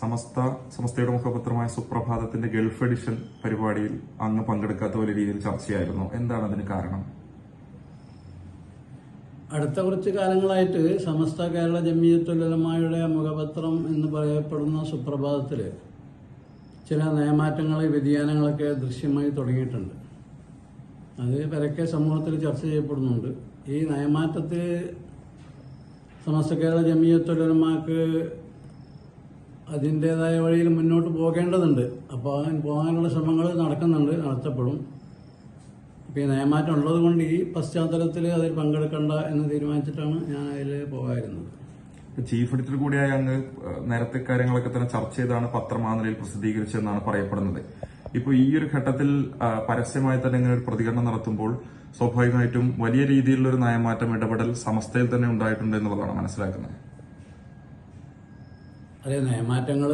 സമസ്ത സമസ്തയുടെ മുഖപത്രമായ സുപ്രഭാതത്തിന്റെ Gulf edition പരിപാടിയിൽ അങ്ങ് പങ്കെടുക്കാത്ത വലിയ രീതിയിൽ ചർച്ചയായിരുന്നു. എന്താണ് അതിന് കാരണം? അടുത്ത കുറച്ച് കാലങ്ങളായിട്ട് സമസ്ത കേരള ജമീയത്തുലമായുടെ മുഖപത്രം എന്ന് പറയപ്പെടുന്ന സുപ്രഭാതത്തിൽ ചില നയമാറ്റങ്ങൾ വ്യതിയാനങ്ങളൊക്കെ ദൃശ്യമായി തുടങ്ങിയിട്ടുണ്ട്. അത് പരക്കെ സമൂഹത്തിൽ ചർച്ച ചെയ്യപ്പെടുന്നുണ്ട്. ഈ നയമാറ്റത്തിൽ സമസ്ത കേരള ജമിയത്തുലമാക്ക് അതിന്റെതായ വഴിയിൽ മുന്നോട്ട് പോകേണ്ടതുണ്ട്. അപ്പോൾ അതിന് പോകാനുള്ള ശ്രമങ്ങൾ നടക്കുന്നുണ്ട് നടത്തപ്പെടും. അപ്പോൾ ഈ നയമാറ്റം ഉള്ളത് കൊണ്ട് ഈ പശ്ചാത്തലത്തിൽ അതിൽ പങ്കെടുക്കണ്ട എന്ന് തീരുമാനിച്ചിട്ടാണ് ഞാൻ അതിൽ പോകാതിരുന്നത്. ചീഫ് എഡിറ്റർ കൂടിയായ അങ്ങ് നേരത്തെ കാര്യങ്ങളൊക്കെ തന്നെ ചർച്ച ചെയ്താണ് പത്രം ആ നിലയിൽ പ്രസിദ്ധീകരിച്ചതെന്നാണ് പറയപ്പെടുന്നത്. ഇപ്പൊ ഈ ഒരു ഘട്ടത്തിൽ പരസ്യമായി തന്നെ ഇങ്ങനെ ഒരു പ്രതികരണം നടത്തുമ്പോൾ സ്വാഭാവികമായിട്ടും വലിയ രീതിയിലുള്ള ഒരു നയമാറ്റം ഇടപെടൽ സമസ്തയിൽ തന്നെ ഉണ്ടായിട്ടുണ്ട് എന്നുള്ളതാണ് മനസ്സിലാക്കുന്നത്. അതെ നയമാറ്റങ്ങൾ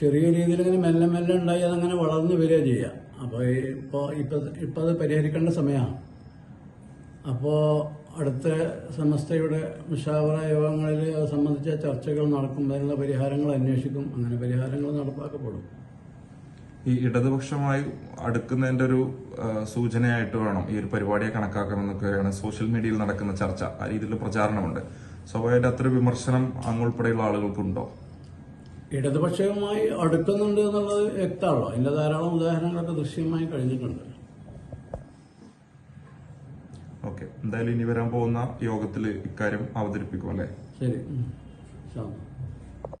ചെറിയ രീതിയിൽ ഇങ്ങനെ മെല്ലെ മെല്ലെ ഉണ്ടായി അതങ്ങനെ വളർന്നു വരിക ചെയ്യുക അപ്പോൾ ഇപ്പോൾ ഇപ്പം ഇപ്പം അത് പരിഹരിക്കേണ്ട സമയമാണ് അപ്പോൾ അടുത്ത സമസ്തയുടെ മുഷാവറ യോഗങ്ങളിൽ അത് സംബന്ധിച്ച ചർച്ചകൾ നടക്കും അതിനുള്ള പരിഹാരങ്ങൾ അന്വേഷിക്കും. അങ്ങനെ പരിഹാരങ്ങൾ നടപ്പാക്കപ്പെടും. ഈ ഇടതുപക്ഷമായി അടുക്കുന്നതിന്റെ ഒരു സൂചനയായിട്ട് വേണം ഈ ഒരു പരിപാടിയെ കണക്കാക്കണമെന്നൊക്കെയാണ് സോഷ്യൽ മീഡിയയിൽ നടക്കുന്ന ചർച്ച. ആ രീതിയിലുള്ള പ്രചാരണമുണ്ട്. സ്വാഭാവികമായിട്ട് അത്ര വിമർശനം അങ്ങുൾപ്പെടെയുള്ള ആളുകൾക്കുണ്ടോ? ഇടതുപക്ഷവുമായി അടുക്കുന്നുണ്ട് എന്നുള്ളത് വ്യക്തമാണല്ലോ. അതിന്റെ ധാരാളം ഉദാഹരണങ്ങളൊക്കെ ദൃശ്യമായി കഴിഞ്ഞിട്ടുണ്ട്. ഓക്കെ. എന്തായാലും ഇനി വരാൻ പോകുന്ന യോഗത്തിൽ ഇക്കാര്യം അവതരിപ്പിക്കും അല്ലേ? ശരി.